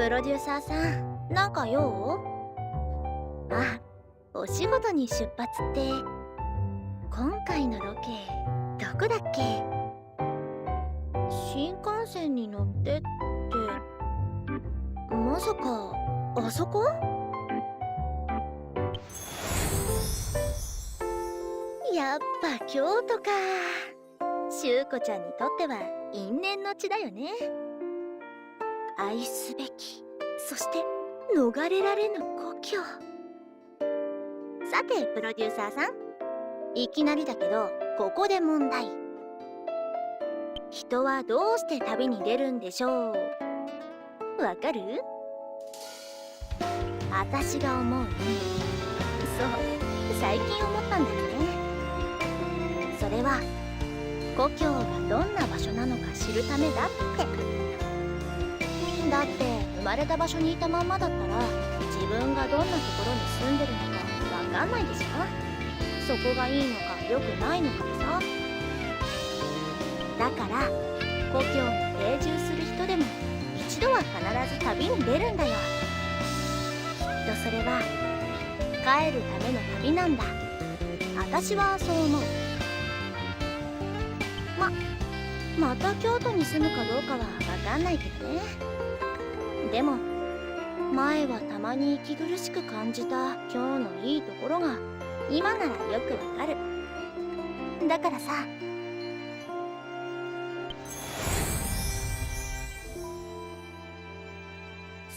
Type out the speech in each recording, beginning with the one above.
プロデューサーさんなんか用？あお仕事に出発って。今回のロケどこだっけ？新幹線に乗ってって。まさかあそこ？やっぱ京都か。しゅうこちゃんにとっては因縁の地だよね。愛すべきそして逃れられぬ故郷。さてプロデューサーさん。いきなりだけどここで問題。人はどうして旅に出るんでしょう？わかる？私が思うにそう最近思ったんだよね。それは故郷がどんな場所なのか知るためだって。だって生まれた場所にいたまんまだったら自分がどんなところに住んでるのかわかんないでしょ？そこがいいのか良くないのかでさだから故郷に定住する人でも一度は必ず旅に出るんだよ。きっとそれは帰るための旅なんだ。私はそう思う。ままた京都に住むかどうかは分かんないけどね。でも前はたまに息苦しく感じた今日のいいところが今ならよくわかる。だからさ。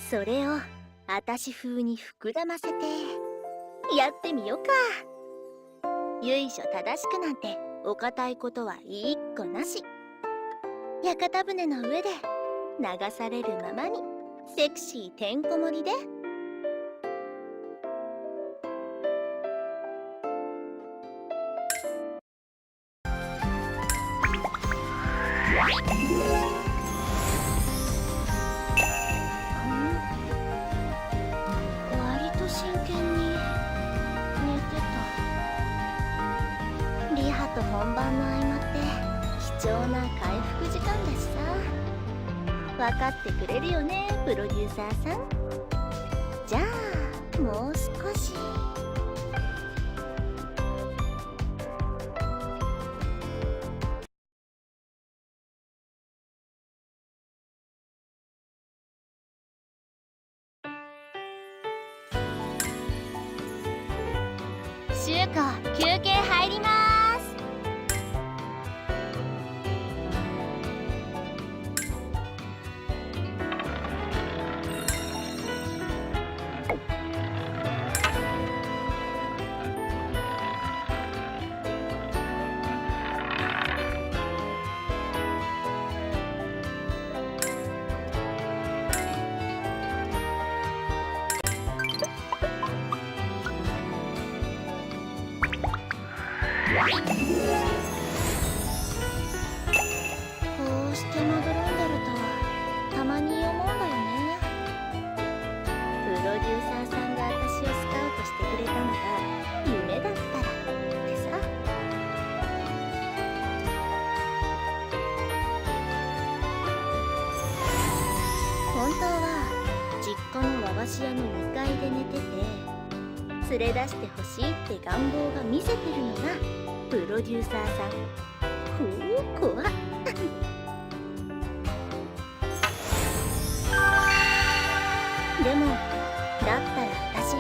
それを私風に膨らませてやってみようか。由緒正しくなんてお堅いことは一個なし。屋形船の上で流されるままに。セクシーてんこ盛りで。割と真剣に寝てた。リハと本番の合間って貴重な回復時間だしさ。分かってくれるよねプロデューサーさん。じゃあもう少し。シュウコ休憩入ります。してまどろんでるとたまに思うんだよね。プロデューサーさんが私をスカウトしてくれたのが夢だったらってさ。本当は実家の和菓子屋の2階で寝てて連れ出してほしいって願望が見せてるのがプロデューサーさん。ほう怖っ でもだったら私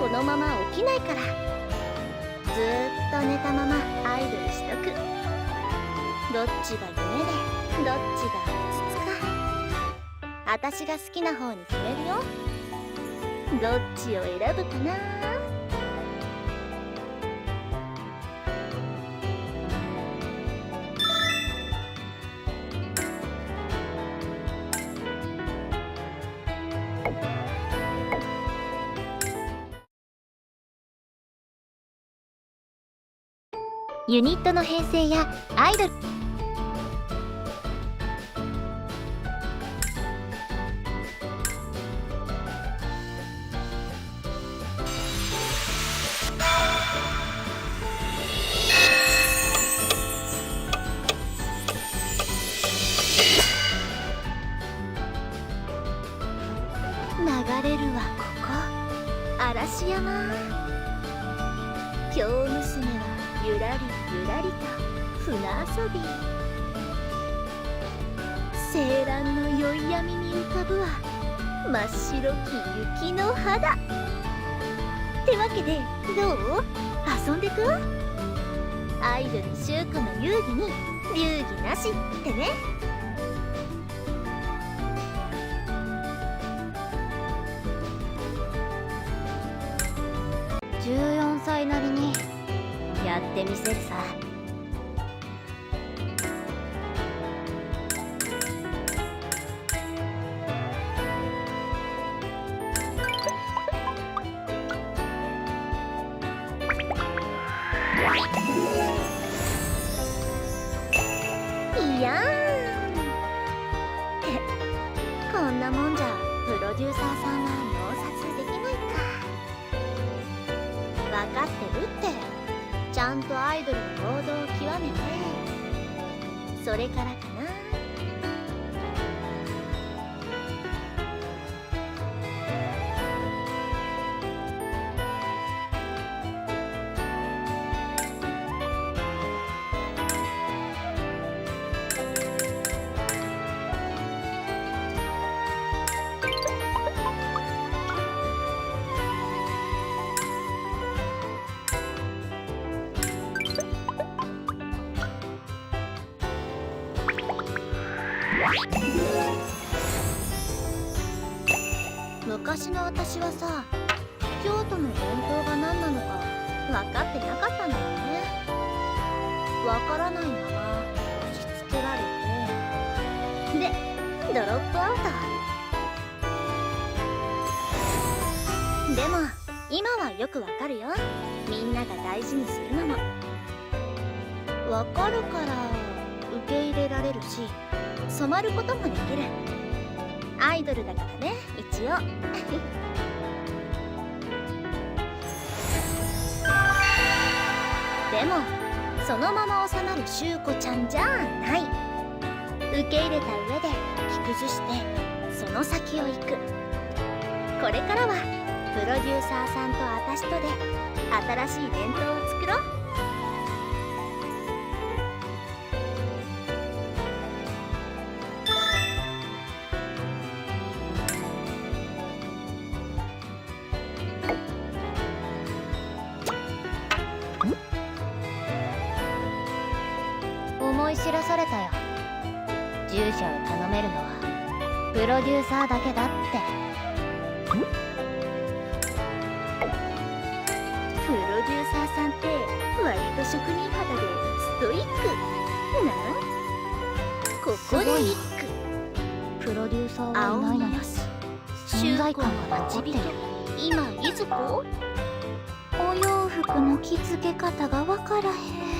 このまま起きないから。ずーっと寝たままアイドルしとく。どっちが夢でどっちがうつつか。私が好きな方に決めるよ。どっちを選ぶかなユニットの編成やアイドル。流れるはここ。嵐山。京娘はゆらり。ゆらりと船遊び。青蘭の宵闇に浮かぶは真っ白き雪の肌。ってわけでどう？遊んでく？アイドル柊子の遊戯に流儀なしってね。14歳なりにやってみせるさ。いやー こんなもんじゃプロデューサーさんは脳殺できないか。分かってるって。ちゃんとアイドルの王道を極めて。それから私はさ京都の伝統が何なのか分かってなかったんだよね。分からないまま押し付けられて。でドロップアウト。でも今はよくわかるよ。みんなが大事にするのも。わかるから受け入れられるし染まることもできる。アイドルだからね一応。でもそのまま収まるしゅうこちゃんじゃない。受け入れた上で着崩してその先を行く。これからはプロデューサーさんと私とで新しい伝統を作思い知らされたよ。従者を頼めるのはプロデューサーだけだって。プロデューサーさんって割と職人肌でストイック。なんここで一句プロデューサーはいないのに。存在感が残ってる今いずこ？お洋服の着付け方がわからへん